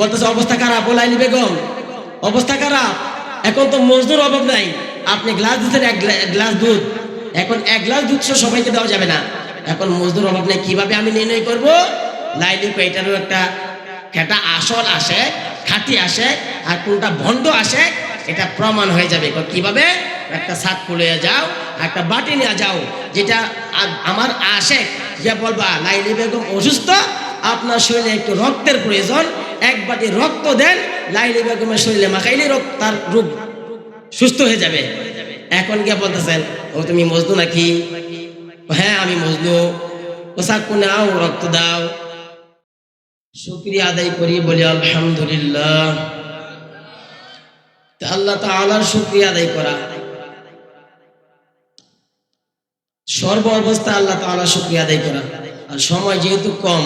বলতেছে, অবস্থা খারাপ ও লাইলি বেগম অবস্থা খারাপ। এখন তো মজদুর অভাব নাই। আপনি গ্লাস দিচ্ছেন এক গ্লাস দুধ। এখন এক গ্লাস দুধ সবাইকে দেওয়া যাবে না। এখন মজদুর অভাব নেই, কীভাবে আমি নির্ণয় করব? লাইলি এটারও একটা খেটা আসল আসে, খাঁটি আসে, আর কোনটা ভণ্ড আসে, এটা প্রমাণ হয়ে যাবে। কীভাবে? একটা সাত খুলে যাও, একটা বাটি নিয়ে যাও, যেটা আমার আসে। যে বলবা, লাইলি বেগম অসুস্থ, আপনার শরীরে একটু রক্তের প্রয়োজন এক বাটি রক্ত দেন, লাইলি বেগমের শরীরে মাখাইলে রক্ত, তার রোগ সুস্থ হয়ে যাবে। এখন গিয়ে বলতেছেন, ও তুমি মজনু নাকি? হ্যাঁ আমি মজনু। পোশাক নাও রক্ত দাও। শুক্রিয়া আদায় করি, বলি আলহামদুলিল্লাহ। আল্লাহ তাআলার শুক্রিয়া আদায় করা। সর্ব অবস্থা আল্লাহ তাআলা শুক্রিয়া আদায় করা। আর সময় যেহেতু কম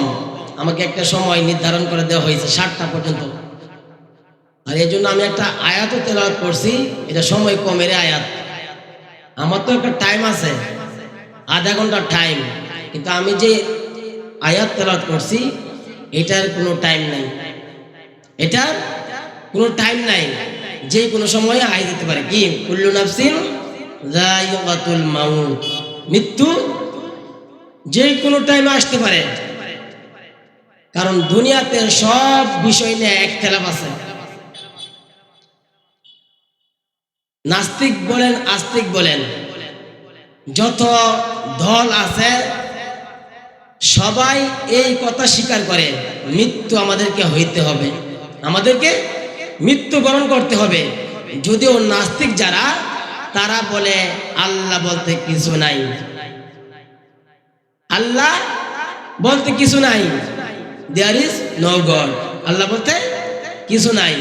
আমাকে একটা সময় নির্ধারণ করে দেওয়া হয়েছে সাতটা পর্যন্ত। আর এই জন্য আমি একটা আয়াতও তেলাওয়াত করছি, এটা সময় কমের আয়াত। আমার তো একটা টাইম আছে, আধা ঘণ্টার টাইম কিন্তু আমি যে আয়াত তেলাওয়াত করছি, এটার কোনো টাইম নাই। এটার কোনো টাইম নাই, যে কোনো সময়ে আয় যেতে পারে। কি? কুল্লু নাফসিন মৃত্যু যে কোনো টাইমে আসতে পারে। কারণ দুনিয়াতে সব বিষয় নিয়ে একতলাপ আছে। নাস্তিক বলেন, আস্তিক বলেন। যত দল আছে, সবাই এই কথা স্বীকার করে, মৃত্যু আমাদেরকে হইতে হবে। আমাদেরকে মৃত্যুবরণ করতে হবে। যদিও নাস্তিক যারা, তারা বলে, আল্লাহ বলতে কিছু নাই। আল্লাহ বলতে কিছু নাই। There is no God Allah বলতে কিছু নাই।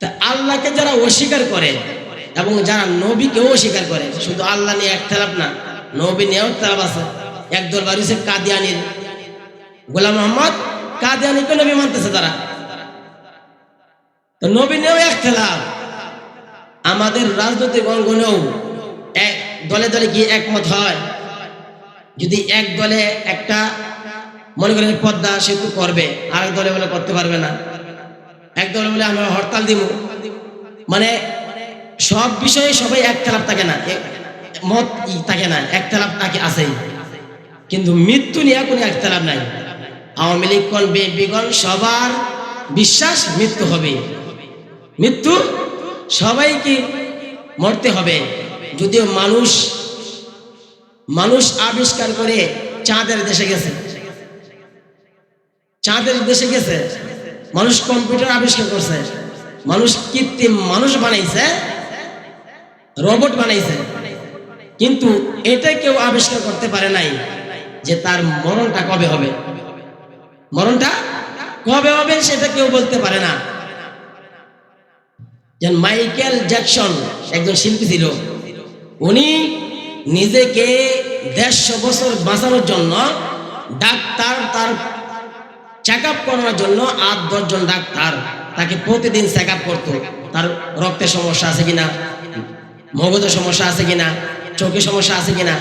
তা আল্লাহকে যারা অস্বীকার করে এবং যারা নবীকেও অস্বীকার করে, শুধু আল্লাহ নিয়ে এক তেলাপ না, নবী নিয়েও তেলাপ আছে। এক দরবার হচ্ছে কাদিয়ানির। গোলাম মোহাম্মদ কাদিয়ানিকে নবী মানতেছে তারা। তো নবী নিয়েও এক তেলাপ আমাদের রাজনৈতিক অঙ্গনেও এক দলে দলে গিয়ে একমত হয়। যদি এক দলে একটা মনে করেন পদ্মা সেতু করবে, আরেক দলে বলে করতে পারবে না। এক দলে বলে আমরা হরতাল দিব। মানে সব বিষয়ে সবাই এক তালাপ থাকে না মত থাকে না এক তালাপ তাকে আছেই। কিন্তু মৃত্যু নিয়ে কোনো এক তালাপ নাই। আওয়ামী লীগ কোন বিএনপিগণ সবার বিশ্বাস মৃত্যু হবে। মৃত্যু সবাইকে মরতে হবে। যদিও মানুষ মানুষ আবিষ্কার করে চাঁদের দেশে গেছে। চাঁদের দেশে গেছে। মানুষ কম্পিউটার আবিষ্কার করছে। মানুষ কৃত্রিম মানুষ বানাইছে। রোবট বানাইছে। কিন্তু এটা কেউ আবিষ্কার করতে পারে নাই যে তার মরণটা কবে হবে। মরণটা কবে হবে সেটা কেউ বলতে পারে না। যেন মাইকেল জ্যাকসন একজন শিল্পী ছিল, উনি নিজেকে দেড়শো বছর বাঁচানোর জন্য ডাক্তার তার চেক আপ করানোর জন্য আট দশজন ডাক্তার তাকে প্রতিদিন চেক আপ করতো। তার রক্তের সমস্যা আছে কিনা? মগজের সমস্যা আছে কিনা? চোখের সমস্যা আছে কিনা?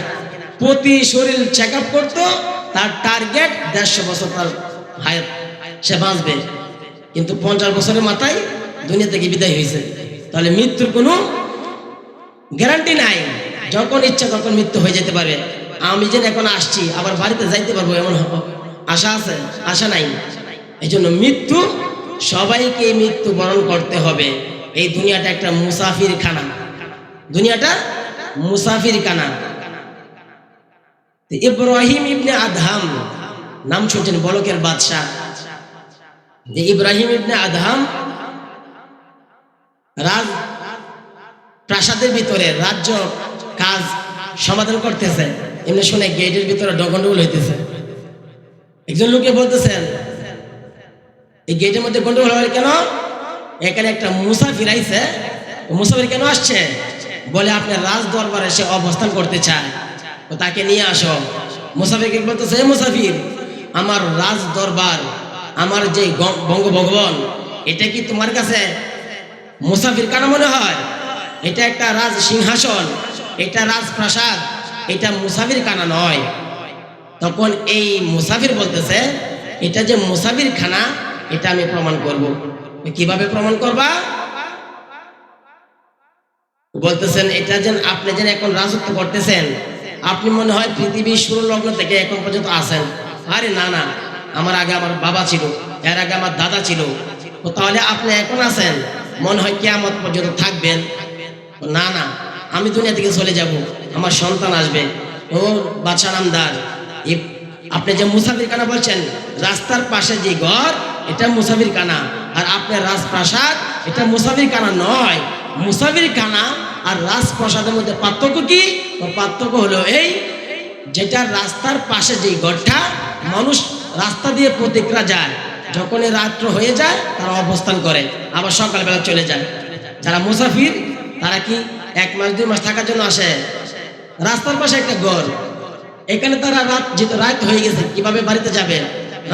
প্রতি শরীর চেক আপ করতো, তার টার্গেট দেড়শো বছর তার হায়াত সে বাঁচবে। কিন্তু পঞ্চাশ বছরের মাথায় দুনিয়া থেকে বিদায় হয়েছে। তাহলে মৃত্যুর কোনো গ্যারান্টি নাই। যখন ইচ্ছা তখন মৃত্যু হয়ে যেতে পারে। আমি যেন এখন আসছি, আবার বাড়িতে যাইতে পারব এমন আশা আছে? আশা নাই। এই জন্য মৃত্যু, সবাইকে মৃত্যু বরণ করতে হবে। এই দুনিয়াটা একটা মুসাফির খানা দুনিয়াটা মুসাফির খানা ইব্রাহিম ইবনে আদহাম, নাম শুনছেন বলকের বাদশাহ। যে ইব্রাহিম ইবনে আদহাম রাজ প্রাসাদের ভিতরে রাজ্য কাজ সমাধান করতেছে। এমনি শুনে গেটের ভিতরে গন্ডগোল হইতেছে। একজন লোকে বলতেছেন, এই গেটের মধ্যে গন্ডগোল হয় কেন? এখানে একটা মুসাফির ও মুসাফির কেন আসছে? বলে, আপনার রাজ দরবারে সে অবস্থান করতে চায়। তো তাকে নিয়ে আসো। মুসাফিরকে বলতেছে, "এ মুসাফির আমার রাজ দরবার আমার যে গ- বঙ্গভবন, এটা কি তোমার কাছে? মুসাফির কেন মনে হয়? এটা একটা রাজ সিংহাসন এটা রাজপ্রাসাদ, এটা মুসাফির কানা নয়। তখন এই মুসাফির বলতেছে, এটা যে মুসাফির খানা, এটা আমি প্রমাণ করব। কীভাবে প্রমাণ করবা? বলতেছেন, এটা যেন আপনি যেন এখন রাজত্ব করতেছেন, আপনি মনে হয় পৃথিবীর শুরু লগ্ন থেকে এখন পর্যন্ত আছেন। আরে না না, আমার আগে আমার বাবা ছিল, এর আগে আমার দাদা ছিল। তাহলে আপনি এখন আছেন, মনে হয় কেয়ামত পর্যন্ত থাকবেন। না না, আমি দুনিয়া থেকে চলে যাব, আমার সন্তান আসবে ও বাচ্চা নামদার। আপনি যে মুসাফির কানা বলছেন, রাস্তার পাশে যে ঘর, এটা মুসাফির কানা। আর আপনার রাজপ্রাসাদ, এটা মুসাফির কানা নয়। মুসাফির কানা আর রাজপ্রাসাদের মধ্যে পার্থক্য কি? পার্থক্য হলো এই, যেটা রাস্তার পাশে যে ঘরটা, মানুষ রাস্তা দিয়ে প্রতিক্রা যায়। যখন রাত্র হয়ে যায়, তারা অবস্থান করে, আবার সকালবেলা চলে যায়। যারা মুসাফির, তারা কি এক মাস, দুই মাস থাকার জন্য আসে? রাস্তার পাশে একটা ঘর। এখানে তারা রাত যেহেতু রাত হয়ে গেছে, কীভাবে বাড়িতে যাবে?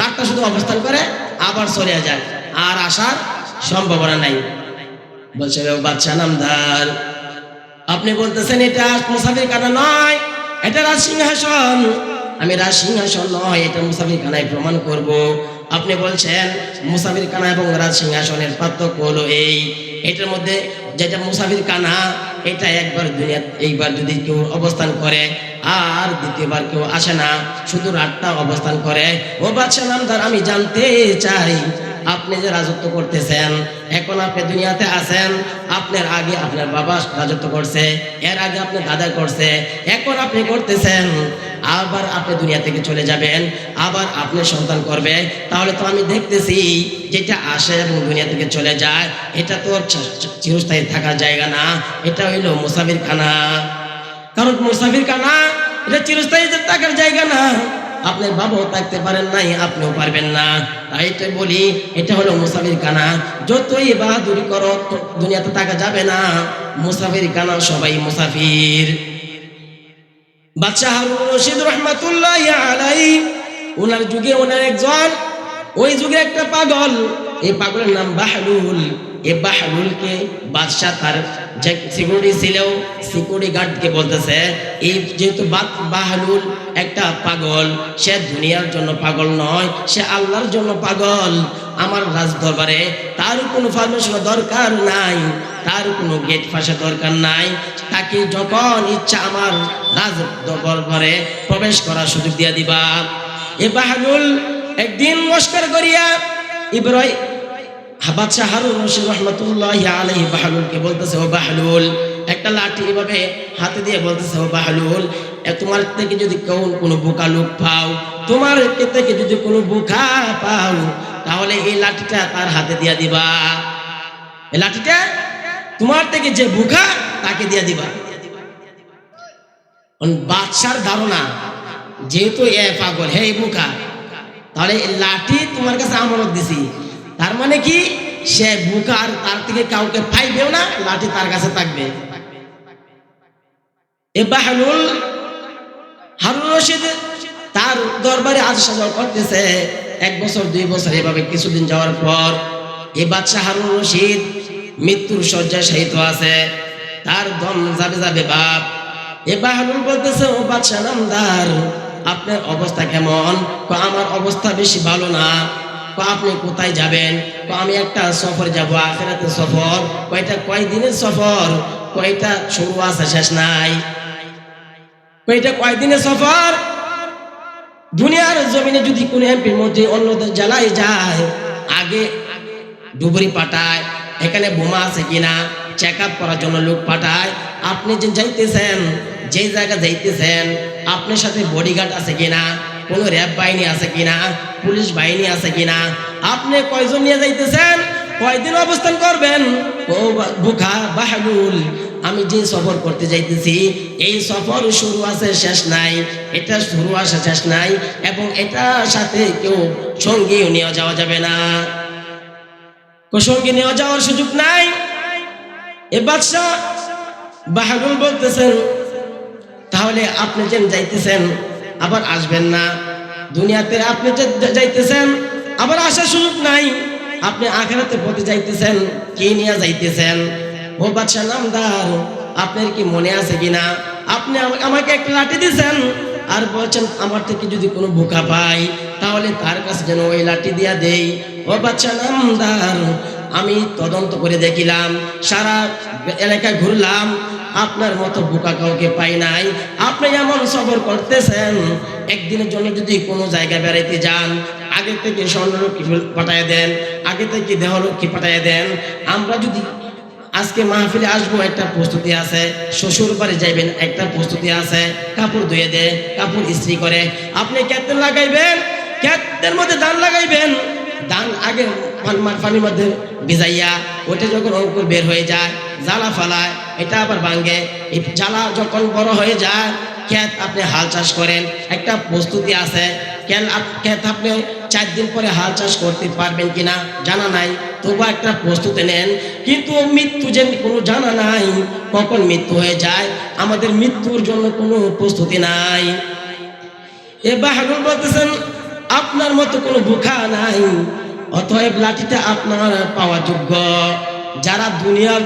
রাতটা শুধু অবস্থান করে আবার চলে যায়। আর আসার সম্ভাবনা নাই। বলছে বাচ্চা নামদার, আপনি বলতেছেন এটা মুসাফির খানা নয়, এটা রাজ সিংহাসন। আমি রাজ সিংহাসন নয়, এটা মুসাফির খানায় প্রমাণ করব। আপনি বলছেন মুসাফির কানা এবং রাজ সিংহাসনের পার্থক্য হলো এই, এটার মধ্যে যেটা মুসাফির কানা এটা একবার এইবার যদি কেউ অবস্থান করে, আর দ্বিতীয়বার কেউ আসে না শুধু রাতটা অবস্থান করে, ও বাচ্চা ধর আমি জানতে চাই। আপনি যে রাজত্ব করতেছেন, এখন আপনি দুনিয়াতে আছেন, আপনার আগে আপনার বাবা রাজত্ব করছে, এর আগে আপনার দাদা করছে, এখন আপনি করতেছেন, আবার আপনি দুনিয়া থেকে চলে যাবেন, আবার আপনি সন্তান করবে। তাহলে তো আমি দেখতেছি, যেটা আসে এবং দুনিয়া থেকে চলে যায়, এটা তো চিরস্থায়ী থাকার জায়গা না, এটা হইল মুসাফির খানা কারণ মুসাফির খানা এটা চিরস্থায়ী থাকার জায়গা না। আপনার বাবাও থাকতে পারেন নাই, আপনিও পারবেন না। তাই তো বলি, এটা হলো মুসাফির কানা। যতই বাহাদুরি করো দুনিয়াতে থাকা যাবে না। মুসাফির কানা সবাই মুসাফির। বাচ্চা হারুন রশিদ রহমাতুল্লাহ আলাই ওনার যুগে ওনার একজন, ওই যুগে একটা পাগল। এই পাগলের নাম বাহলুল। এ বাহলুলকে বাদশাহ তার যে সিকিউরিটি ছিল সিকিউরিটি গার্ডকে বলতেছে এই যেহেতু বাহলুল একটা পাগল, সে দুনিয়ার জন্য পাগল নয়, সে আল্লাহর জন্য পাগল। আমার রাজ দরবারে তার কোনো পারমিশন দরকার নাই, তার কোনো গেট ফাঁসা দরকার নাই। তাকে যখন ইচ্ছা আমার রাজ দরবারে প্রবেশ করার সুযোগ দিয়া দিবা। এ বাহানুল একদিন নমস্কার করিয়া ইব্রাহিম বাদশাহ বলতেছে একটা লাঠি হাতে দিয়ে বলতেছে বাহলুল তোমার থেকে যদি কেউ কোনো বোকা লোক পাও, তোমার থেকে যদি কোনো বোকা তাহলে এই লাঠিটা তার হাতে দিয়া দিবা। এই লাঠিটা তোমার থেকে যে বোকা, তাকে দিয়া দিবা। বাদশার ধারণা, যেহেতু এ পাগল, হে বোকা, তাহলে লাঠি তোমার কাছে আমানত দিছি। তার মানে কি? সে বুকার তার থেকে কাউকে পাইবেও না, লাঠি তার কাছে থাকবে। হারুন রশিদ তার দরবারে আজ সাজা করতেছে, এক বছর, দুই বছর, এভাবে কিছুদিন যাওয়ার পর এ বাচ্চা হারুন রশিদ মৃত্যুর শয্যায় শায়িত আছে তার দম যাবে যাবে বাপ। এ বাহলুল বলতেছে, ও বাদশাহ নামদার, আপনার অবস্থা কেমন? আমার অবস্থা বেশি ভালো না। কো আপনি কোথায় যাবেন? কো আমি একটা সফর যাব আখেরাতে সফর। কয়টা কয় দিনের সফর? কয়টা শুরু আছে, শেষ নাই। কয়টা কয়দিনের সফর? দুনিয়ার জমিনে যদি কোনো এমপির মধ্যে অন্যদের জ্বালাই যায়, আগে ডুবুরি পাঠায়, এখানে বোমা আছে কিনা চেক আপ করার জন্য লোক পাঠায়। আপনি যে যাইতেছেন, যে জায়গা যাইতেছেন, আপনার সাথে বডিগার্ড আছে কিনা কোনো র্যাব বাহিনী আছে কিনা? পুলিশ বাহিনী আছে কিনা? আপনি কয়জন নিয়ে যাইতেছেন? কয়দিন অবস্থান করবেন? বুখা বাহালুল আমি যে সফর করতে যাইতেছি, এই সফর শুরু আছে, শেষ নাই। এটা শুরু আছে, শেষ নাই, এবং এটার সাথে কেউ সঙ্গীও নিয়ে যাওয়া যাবে না। সঙ্গে নেওয়া যাওয়ার সুযোগ নাই। এ বাদশাহ বাহাগুল বলতেছেন, তাহলে আপনি যেন যাইতেছেন আবার আসবেন না। দুনিয়াতে আপনি যাইতেছেন, আবার আসার সুযোগ নাই। আপনি আখেরাতে পথে যাইতেছেন, কি নিয়ে যাইতেছেন? ও বাদশাহ নামদার, আপনার কি মনে আছে কিনা? আপনি আমা- আমাকে একটা লাঠি দিয়েছেন, আর বলছেন, আমার থেকে যদি কোনো বোকা পাই তাহলে তার কাছে যেন ওই লাঠি দিয়া দেই। ও বাচ্চা নামদার, আমি তদন্ত করে দেখিলাম, সারা এলাকায় ঘুরলাম আপনার মতো বোকা কাউকে পাই নাই। আপনি এমন সফর করতেছেন, একদিনের জন্য যদি কোনো জায়গায় বেড়াইতে যান, আগে থেকে স্বর্ণলক্ষ্মী পাঠায় দেন, আগে থেকে দেহলক্ষ্মী পাঠায় দেন, আমরা যদি আজকে মাহফিলে আসব, একটা প্রস্তুতি আছে, শ্বশুর বাড়ি যাইবেন, একটা প্রস্তুতি আছে, কাপড় ধুয়ে দেয় কাপড় ইস্ত্রি করে। আপনি ক্যাপ্টেন লাগাইবেন ক্যাপ্টেন মধ্যে ধান লাগাইবেন ধান আগে পানির মধ্যে ভিজাইয়া ওটা যখন অঙ্কুর বের হয়ে যায়, জ্বালা ফালায়, এটা আবার ভাঙ্গে এই জ্বালা যখন বড় হয়ে যায়, ক্ষেত আপনি হাল চাষ করেন। একটা প্রস্তুতি আছে ক্ষেত আপনি চার দিন পরে হাল চাষ করতে পারবেন কিনা জানা নাই, তবু একটা প্রস্তুতি নেন। কিন্তু মৃত্যু যে কোনো জানা নাই, কখন মৃত্যু হয়ে যায়, আমাদের মৃত্যুর জন্য কোনো প্রস্তুতি নাই। এ বাহাদুর বলতেছেন, আপনার মতো কোনো বুখা নাই। অতএব লাঠিটা আপনার পাওয়া যোগ্য। যারা দুনিয়ার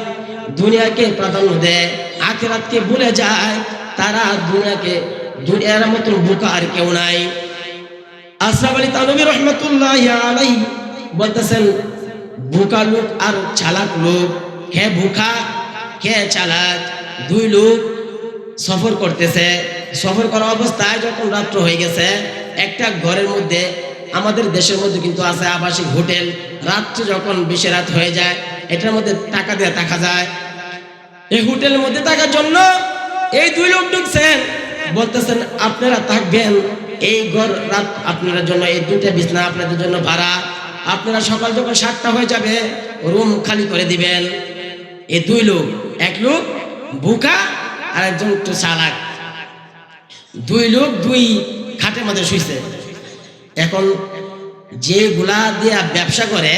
দুনিয়াকে প্রাধান্য দেয়, আখেরাতকে ভুলে যায়, তারা দুনিয়াকে, দুনিয়ার মতন বোকা আর কেউ নাই। আশরাফ আলী তানবী রহমতুল্লাহ আলাই বলতেছেন, বোকা লোক আর চালাক লোক, কে বোকা, কে চালাক, দুই লোক সফর করতেছে। সফর করা অবস্থায় যখন রাত্র হয়ে গেছে, একটা ঘরের মধ্যে আমাদের দেশের মধ্যে কিন্তু আছে আবাসিক হোটেল। রাত্রে যখন বেশি রাত হয়ে যায়, এটার মধ্যে টাকা দিয়ে থাকা যায়। এই হোটেলের মধ্যে থাকার জন্য এই দুই লোক ঢুকছেন। বলতেছেন, আপনারা থাকবেন। এই ঘর রাত আপনার জন্য, এই দুইটা বিছনা আপনাদের জন্য ভাড়া। আপনারা সকাল যখন সাতটা হয়ে যাবে, রুম খালি করে দিবেন। এই দুই লোক, এক লোক বুকা আর একজন একটু চালাক। দুই লোক দুই খাটের মধ্যে শুইছে। এখন যেগুলা দিয়া ব্যবসা করে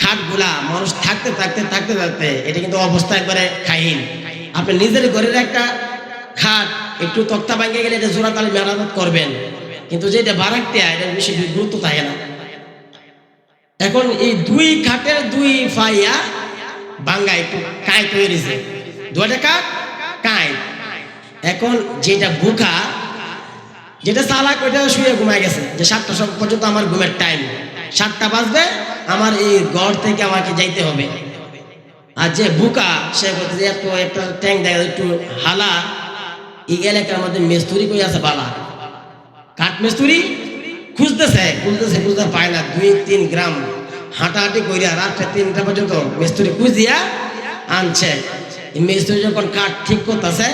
খাটগুলা মানুষ থাকতে থাকতে থাকতে থাকতে এটা কিন্তু অবস্থা একবারে খাইন আপনি নিজের ঘরের একটা খাট, একটু তক্তা ভাঙে গেলে এটা জোড়া তালে মেরামত করবেন। কিন্তু যেটা বারাকতে, এটা বেশি গুরুত্ব থাকে না। এখন এই দুই খাটের দুই ফাইয়া বাঙ্গা একটু কাঁই তৈরি দুটা কাঠ কাঁই। এখন যেটা বুকা যেটা চালাক ওইটা শুয়ে ঘুমায় গেছে। যে সাতটা সব পর্যন্ত আমার ঘুমের টাইম সাতটা বাজবে, আমার এই ঘর থেকে আমাকে যাইতে হবে। আর যে বুকা, সে বলতে এত একটা ট্যাঙ্ক দেখা একটু হালা। এই এলাকার মধ্যে মেস্তুরি কই আছে বালা? কাঠ মেস্তুরি? খুঁজতেছে খুঁজতেছে, খুঁজতে পায় না। দুই, তিন গ্রাম হাঁটাহাঁটি করিয়া রাত্রে তিনটা পর্যন্ত মিস্ত্রি খুঁজিয়া আনছে। মিস্ত্রি যখন কাঠ ঠিক করতেছে,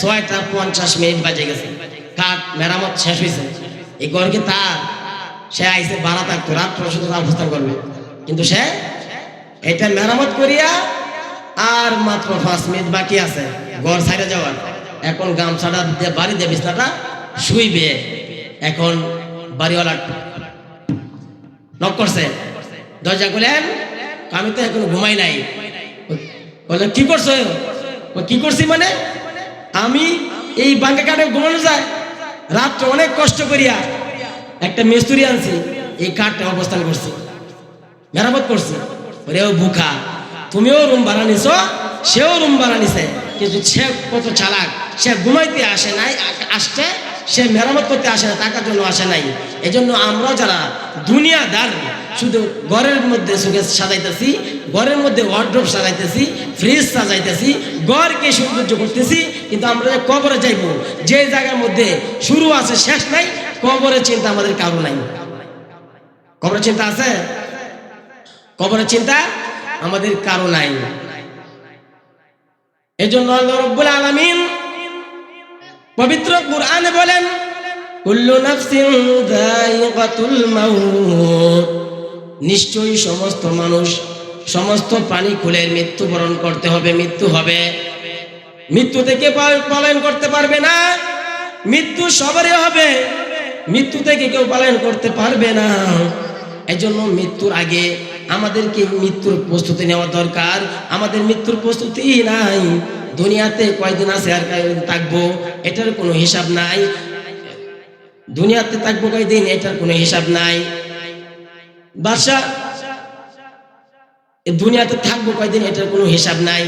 ছয়টা পঞ্চাশ মিনিট বাজে গেছে। কাঠ মেরামত শেষ হয়েছে এই ঘরকে তার, সে আইসে ভাড়া থাকতো রাত্র শুধু অবস্থান করবে। কিন্তু সে এটা মেরামত করিয়া আর মাত্র পাঁচ মিনিট বাকি আছে, ঘর সাইডে যাওয়ার। এখন গামছাটা বাড়ি দিয়ে বিছনাটা শুইবে। এখন বাড়িওয়ালা নক করছে। দরজা খুলেন। আমি তো এখন ঘুমাই নাই। বলে, কি করছ? কি করছি মানে? আমি এই বাঙ্কা কাটে ঘুমানো যায়। রাত্রে অনেক কষ্ট করিয়া একটা মিস্ত্রি আনছি, এই কাঠটা অবস্থান করছি, মেরামত করছে। ওরেও বুকা, তুমিও রুম ভাড়া নিছ, সেও রুম ভাড়া নিছে, কিন্তু সে কত চালাক, সে ঘুমাইতে আসে নাই, আসতে, সে মেরামত করতে আসে না, টাকার জন্য আসে নাই। এজন্য আমরা যারা দুনিয়াদার শুধু ঘরের মধ্যে সুখে সাজাইতেছি, ঘরের মধ্যে ওয়ার্ড্রোপ সাজাইতেছি ফ্রিজ সাজাইতেছি, ঘরকে সৌন্দর্য করতেছি, কিন্তু আমরা যে কবরে যাইব, যে জায়গার মধ্যে শুরু আছে, শেষ নাই, কবরের চিন্তা আমাদের কারও নাই। কবরের চিন্তা আছে? কবরের চিন্তা আমাদের কারও নাই। এজন্য আল্লাহ রব্বুল আলামিন পবিত্র কোরআনে বলেন, কুল্লু নাফসিন যায়িকাতুল মাউত। নিশ্চয়ই সমস্ত মানুষ সমস্ত প্রাণী কুলের মৃত্যুবরণ করতে হবে, মৃত্যু হবে। মৃত্যু থেকে পালন করতে পারবে না। মৃত্যু সবারই হবে। মৃত্যু থেকে কেউ পালন করতে পারবে না। এজন্য মৃত্যুর আগে আমাদেরকে মৃত্যুর প্রস্তুতি নেওয়া দরকার। আমাদের মৃত্যুর প্রস্তুতি নাই। দুনিয়াতে কয়দিন আছে আর কয়দিন থাকব, এটার কোনো হিসাব নাই। দুনিয়াতে থাকব কয়দিন, এটার কোনো হিসাব নাই। এ দুনিয়াতে থাকব কয়দিন এটার কোনো হিসাব নাই।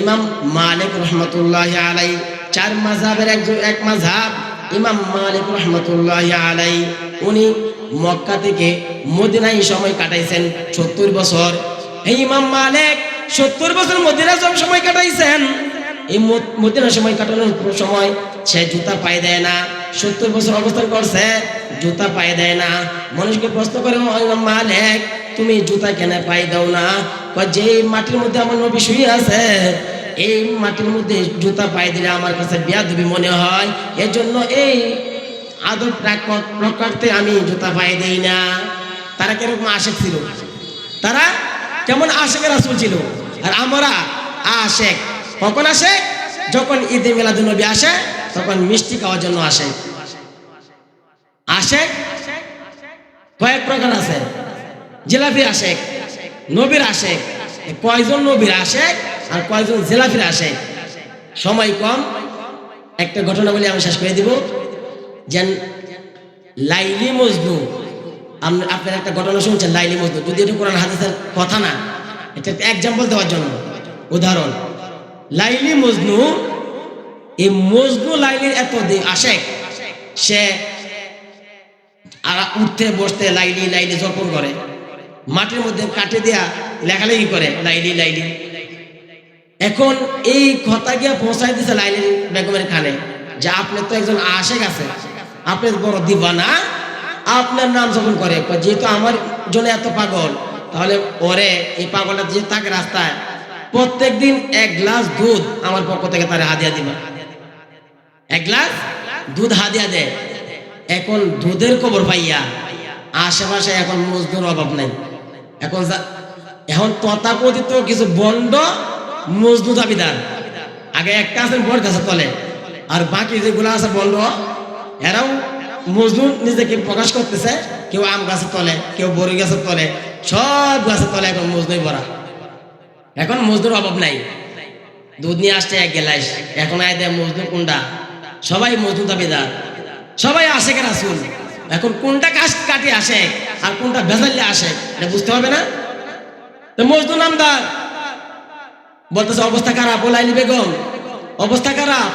ইমাম মালিক রহমতুল্লাহ আলাই চার মাঝহাবের একজন, এক মাঝহাব ইমাম মালিক রহমতুল্লাহ আলাই উনি মক্কা থেকে মদিনায় সময় কাটাইছেন সত্তর বছর। এই ইমাম মালিক সত্তর বছর মদিনা সব সময় কাটাইছেন। এই মদিনা সময় কাটানোর সময় সে জুতা পায়ে দেয় না। সত্তর বছর অবস্থান করছে, জুতা পায়ে দেয় না। মানুষকে প্রশ্ন করে মালিক, তুমি জুতা কেন পায়ে দাও না? যে মাটির মধ্যে আমার নবী শুয়ে আছে, এই মাটির মধ্যে জুতা পায়ে দিলে আমার কাছে বিয়াদবি মনে হয়। এজন্য এই আদব রক্ষার্থে আমি জুতা পায়ে দেই না। তারা কীরকম আশেক ছিল? তারা কেমন আশেকের রাসূল ছিল? আর আমরা আশেক, কখন আসে যখন ঈদে মিলাদুন নবী আসে তখন মিষ্টি খাওয়ার জন্য আসে। আসে? কয়েক প্রকার আছে জিলাপি আশেক নবীর আশেক কয়জন নবীর আসে আর কয়জন জিলাপির আসে? সময় কম। একটা ঘটনা বলে আমি শেষ করে দিব। যেন লাইলি মজনু আপনার একটা ঘটনা শুনছেন, লাইলি মজনু। যদি এটা কোরআন হাদিসের কথা না, এটা এক্সাম্পল দেওয়ার জন্য। উদাহরণ, লাইলি মজনু এই মজনু লাইলির এত আশেক সে উঠতে বসতে লাইলি লাইলি জপন করে। মাটির মধ্যে কাটে দেয়া লেখালেখি করে লাইলি লাইলি এখন এই কথা গিয়া পৌঁছাই দিছে লাইলি বেগমের খানে যে আপনি তো একজন আশেক আছে, আপনি বড় দিবানা, আপনার নাম যখন করে যেহেতু আমার জন্য এত পাগল, তাহলে ওরে এই পাগলটা যে থাকে রাস্তায় প্রত্যেক দিন এক গ্লাস দুধ আমার পক্ষ থেকে তারে হাদিয়া দিবা। এক গ্লাস দুধ হাদিয়া দেয় এখন দুধের খবর পাইয়া আশেপাশে এখন মজদুর অভাব নাই। এখন এখন তথাকথিত কিছু বন্ড মজদুর দাবিদার। আগে একটা আছেন বট গাছের তলে। আর বাকি যেগুলো আছে বন্ড, এরাও মজদুর নিজেকে প্রকাশ করতেছে। কেউ আম গাছের তলে, কেউ বড়ি গাছের তলে, সব গাছের তলে এখন মজদুর ভরা। এখন মজদুর অভাব নাই। দুধ নিয়ে আসছে এক গেলাইস এখন আয় দেয় মজদুর কোনটা? সবাই মজদুর দাবিদার, সবাই আসে কেন আসুন এখন কোনটা কাজ কাটি আসে আর কোনটা ভেজাল্লে আসে, এটা বুঝতে হবে না? তো মজদুর নামদার বলতেছে, অবস্থা খারাপ ওলাইলি বেগম অবস্থা খারাপ।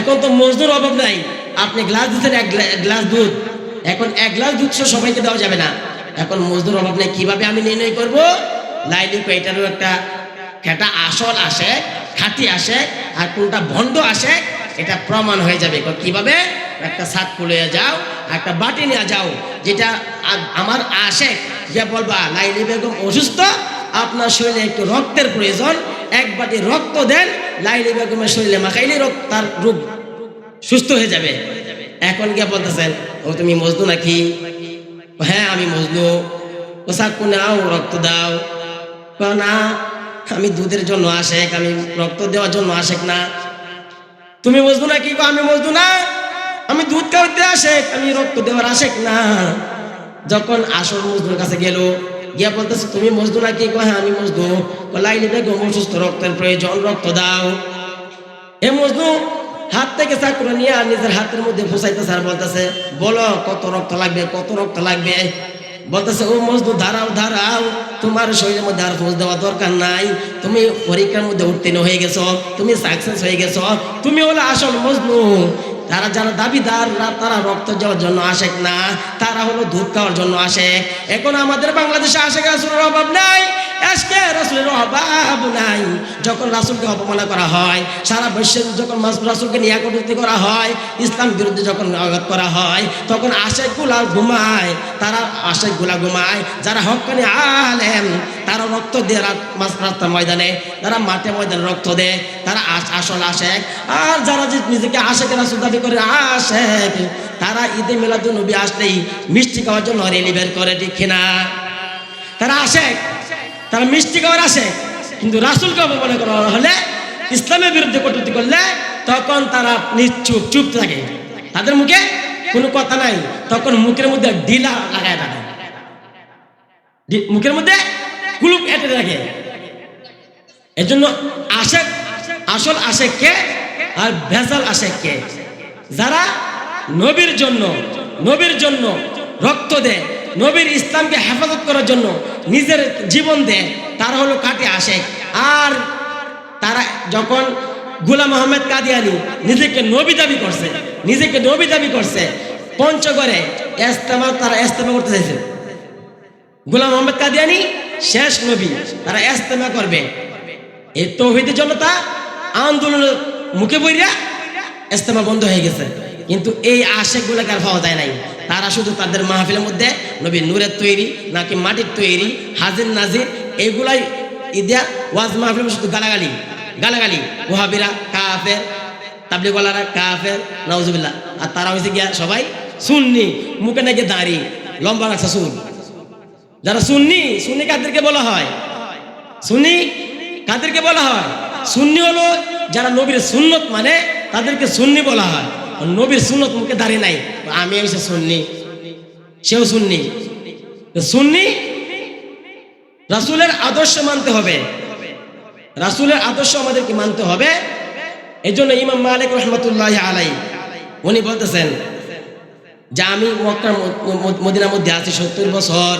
এখন তো মজদুর অভাব নাই। আপনি গ্লাস দিচ্ছেন এক গ্লাস দুধ। এখন এক গ্লাস দুধ সবাইকে দেওয়া যাবে না। এখন মজদুর অভাব নেই, কীভাবে আমি নির্ণয় করব? লাইলি এটারও একটা একটা আসল আসে, খাঁটি আসে, আর কোনটা ভণ্ড আসে এটা প্রমাণ হয়ে যাবে। কীভাবে? একটা সাত খুলে যাও একটা বাটি নিয়ে যাও, যেটা আমার আসে যে বলবা, লাইলি বেগম অসুস্থ, আপনার শরীরে একটু রক্তের প্রয়োজন, এক বাটি রক্ত দেন, লাইলি বেগমের শরীরে মাখাইলে রক্ত, তার রোগ সুস্থ হয়ে যাবে। এখন গিয়ে বলতেছেন, ও তুমি মজনু নাকি? হ্যাঁ আমি মজনু। ও সাক্কু নাও রক্ত দাও। না, আমি দুধের জন্য আশেক আমি রক্ত দেওয়ার জন্য আশেক না। তুমি মজনু নাকি কো আমি মজনু না। আমি দুধ খাওয়াতে আশেক, আমি রক্ত দেওয়ার আশেক না। যখন আসল মজদুর কাছে গেল, গিয়া বলতেছে, তুমি মজদু নাকি কো হ্যাঁ আমি মজদু ও লাইলি বেগম অসুস্থ রক্তের প্রয়োজন, রক্ত দাও। এ মজদু হাত থেকে চাকুরা নিয়ে নিজের হাতের মধ্যে ফুসাইতেছে আর বলতেছে, বলো, কত রক্ত লাগবে, কত রক্ত লাগবে? বলতেছে, ও মজদু দাঁড়াও দাঁড়াও। তোমার শরীরের মধ্যে আর ফোঁস দেওয়া দরকার নাই। তুমি পরীক্ষার মধ্যে উত্তীর্ণ হয়ে গেছো, তুমি সাকসেস হয়ে গেছো। তুমি হলো আসল মজনু তারা যারা দাবিদার রা- তারা রক্ত যাওয়ার জন্য আসে না, তারা হলো দুধ খাওয়ার জন্য আসে। এখন আমাদের বাংলাদেশে আসে রাসুলের অভাব নাই? আজকে রাসুলের অভাব নাই। যখন রাসুলকে অপমানা করা হয়, সারা যখন রাসুলকে করা হয়, ইসলাম বিরুদ্ধে যখন আঘাত করা হয়, তখন আশেকগুলা ঘুমায়, তারা আশেকগুলা ঘুমায়। যারা হকানি আলেম, তারা রক্ত দেয় মাঝ রাস্তার ময়দানে, তারা মাঠে ময়দানে রক্ত দেয়, তারা আসল আশেক। আর যারা নিজেকে আশেকের রাসুল দাবি করে আশেক তারা ঈদে মিলাদুল নবী আসলেই মিষ্টি খাওয়ার জন্য রেলি বের করে, ঠিক কিনা? তারা আশেক তারা মিষ্টি খাওয়ার আসে, কিন্তু রাসুলকে অপমান করা হলে ইসলামের বিরুদ্ধে কটূক্তি করলে তখন তারা নিশ্চুপ, চুপ থাকে। তাদের মুখে কোনো কথা নাই, তখন মুখের মধ্যে ডিলা লাগায় থাকে। মুখের মধ্যে কুলুপ এঁটে রাখে এজন্য আশেক আসল আশেক কে? আর ভেজাল আশেক কে? যারা নবীর জন্য নবীর জন্য রক্ত দেয়, নবীর ইসলামকে হেফাজত করার জন্য নিজের জীবন দেয়, তারা হলো কাটে আসে আর তারা যখন গুলাম আহমেদ কাদিয়ানি নিজেকে নবী দাবি করছে, নিজেকে নবী দাবি করছে, পঞ্চগড়ে এস্তেমা তারা এস্তেমা করতে চাইছে। গোলাম মোহাম্মদ কাদিয়ানি শেষ নবী, তারা এস্তেমা করবে। এই তৌহিদের জনতা আন্দোলনের মুখে বইরা ইস্তেমা বন্ধ হয়ে গেছে। কিন্তু এই আশেক গুলাকে আর পাওয়া যায় নাই। তারা শুধু তাদের মাহফিলের মধ্যে নবী নূরের তৈরি নাকি মাটির তৈরি, হাজির নাজির এইগুলাই ইদিয়া ওয়াজ মাহফিল শুধু গালাগালি গালাগালি। ওহাবিরা কাফের, তাবলিগওয়ালারা কাফের, নাউজুবিল্লাহ। আর তারা হয়েছে গিয়া সবাই সুন্নি, মুখে নাকি দাঁড়ি, লম্বা রাখছে সুন যারা সুন্নি সুন্নি কাদেরকে বলা হয়? সুন্নি কাদেরকে বলা হয়? সুন্নি হলো যারা নবীর সুন্নত মানে তাদেরকে সুন্নি বলা হয়। নবীর সুন্নত মুখে দাঁড়িয়ে নাই। আমি এসে সুন্নি। সেও সুন্নি। তো সুন্নি রাসূলের আদর্শ মানতে হবে। রাসূলের আদর্শ আমাদেরকে মানতে হবে। এই জন্য ইমাম মালিক রহমতুল্লাহ আলাই, উনি বলতেছেন যে আমি মদিনার মধ্যে আছি সত্তর বছর।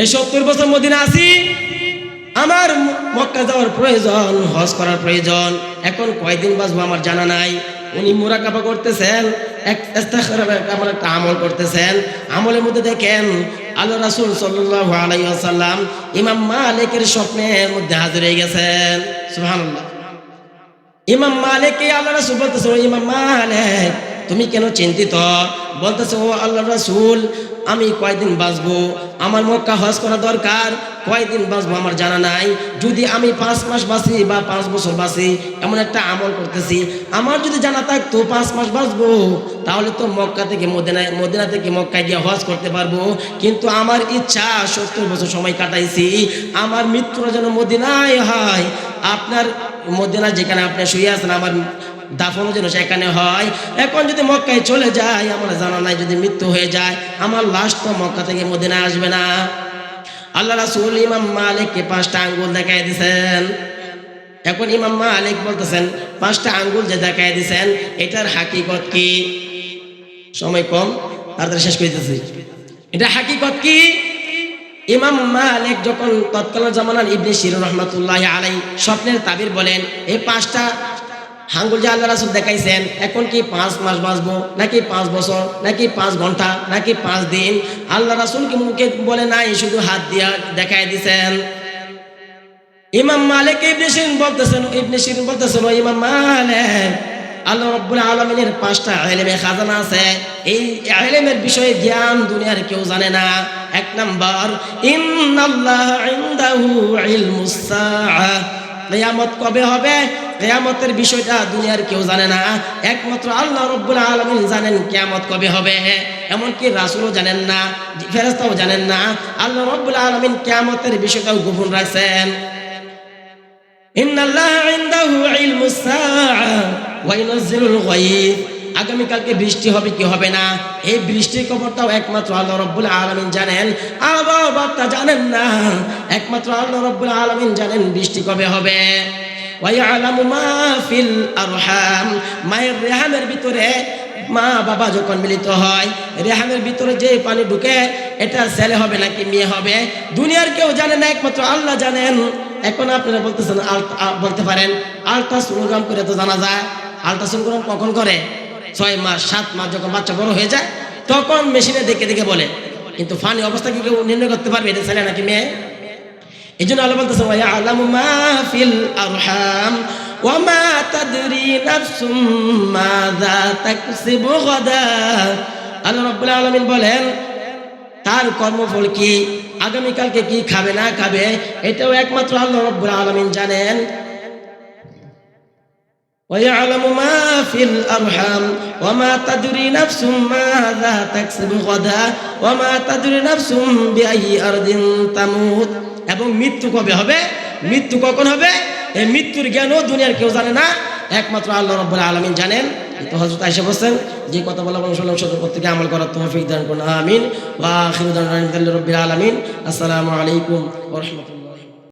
এই সত্তর বছর মদিনা আছি আমার মক্কা যাওয়ার প্রয়োজন, হজ করার প্রয়োজন। এখন কয়দিন বাঁচবো আমার জানা নাই। উনি মোরাকাবা করতেছেন একটা আমল করতেছেন। আমলের মধ্যে দেখেন, আল্লাহ রাসুল ওয়াসাল্লাম ইমাম মালিকের স্বপ্নের মধ্যে হাজির হয়ে গেছেন। সুবহানাল্লাহ। ইমাম মালিক আল্লাহ রাসূল বলতেছে ইমাম মালিক তুমি কেন চিন্তিত? বলতেছে, ও আল্লাহ রাসূল, আমি কয়দিন বাঁচবো? আমার মক্কা হজ করা দরকার। কয়দিন বাঁচবো আমার জানা নাই। যদি আমি পাঁচ মাস বাঁচি বা পাঁচ বছর বাঁচি, এমন একটা আমল করতেছি। আমার যদি জানা থাকতো পাঁচ মাস বাঁচবো, তাহলে তো মক্কা থেকে মদিনায়, মদিনা থেকে মক্কায় গিয়ে হজ করতে পারব। কিন্তু আমার ইচ্ছা, সত্তর বছর সময় কাটাইছি। আমার মৃত্যুটা যেন মদিনায় হয়। আপনার মদিনা যেখানে আপনি শুয়ে আছেন, আমার দাফনও যেন সেখানে হয়। এখন যদি মক্কায় চলে যায়, আমার জানা নাই যদি মৃত্যু হয়ে যায়, আমার লাশ তো মক্কা থেকে মদিনা আসবে না। আল্লাহ রাসূল ইমাম মালিককে পাঁচটা আঙ্গুল দেখাই দিছেন। এখন ইমাম মালিক বলতেছেন, পাঁচটা আঙ্গুল যে দেখাই দিছেন, এটার হাকিকত কি? সময় কম তাড়াতাড়ি শেষ করে দিতেছি এটা হাকিকত কি? ইমাম মালিক যখন তৎকালীন জামানার ইবনে শির রহমাতুল্লাহ আলাই স্বপ্নের তাবির বলেন, এই পাঁচটা হাঙ্গুল যে আল্লাহ রাসুল দেখাইছেন, এখন কি পাঁচ মাস বাঁচবো, নাকি পাঁচ বছর, নাকি পাঁচ ঘণ্টা, নাকি পাঁচ দিন? আল্লাহ রাসুল কি মুখে বলে নাই, শুধু হাত দিয়া দেখাই দিছেন? ইমাম মালিক ইবনে শিরিন বলতেছেন, ইবনে শিরিন বলতেছেন ইমাম মালিক, আল্লাহ রাব্বুল আলামিনের পাঁচটা ইলমে খাজানা আছে। এই ইলমের বিষয়ে জ্ঞান দুনিয়ার কেউ জানে না। এক নাম্বার ইনদাহু ইলমুস কবে হবে? কিয়ামতের বিষয়টা দুনিয়ার কেউ জানে না। একমাত্র আল্লাহ রব্বুল আলামিন জানেন কিয়ামত কবে হবে। এমনকি রাসূলও জানেন না, ফেরেশতাও জানেন না। আল্লাহ রব্বুল আলামিন কিয়ামতের বিষয়টাও গোপন রাখছেন। আগামীকালকে বৃষ্টি হবে কি হবে না? এই বৃষ্টির খবরটাও একমাত্র আল্লাহ রব্বুল আলামিন জানেন। আবহাওয়া জানেন না। একমাত্র আল্লাহ রব্বুল আলামিন জানেন বৃষ্টি কবে হবে। মায়ের রেহামের ভিতরে মা বাবা যখন মিলিত হয়, রেহামের ভিতরে যে পানি ঢুকে, এটা ছেলে হবে নাকি মেয়ে হবে? দুনিয়ার কেউ জানে না, একমাত্র আল্লাহ জানেন। এখন আপনারা বলতেছেন বলতে পারেন আলট্রাসোনোগ্রাম করে তো জানা যায়। আলট্রাসোনোগ্রাম কখন করে? ছয় মাস, সাত মাস যখন বাচ্চা বড় হয়ে যায়, তখন মেশিনে দেখে দেখে বলে। কিন্তু ফানি অবস্থা কি কেউ নির্ণয় করতে পারবে, এটা ছেলে নাকি মেয়ে? এই জন্য আল্লাহ বলতেছে ওয়া ইয়ালামু মা ফিল আরহাম ওয়া মা তাদরি নাফসুম মাযা তাকসিবু গাদা আল্লাহ রাব্বুল আলামিন বলেন তার কর্মফল কি আগামীকালকে কি খাবে না খাবে এটাও একমাত্র আল্লাহ রাব্বুল আলামিন জানেন ويعلم ما في الأرحام وما تدري نفس ماذا تكسب غدا وما تدري نفس بأي أرض تموت এবং মৃত্যু কবে হবে? মৃত্যু কখন হবে? এই মৃত্যুর জ্ঞানও দুনিয়ার কেউ জানে না। একমাত্র আল্লাহ রব্বুল আলমিন জানেন। তো হজরত আইসা বলছেন, যে কথা বলা অনুসরণ সদর প্রত্যেকে আমল করার তৌফিক দান করুন। আমিন। বা আখিরু আলামিন। আসসালামু আলাইকুম ওয়া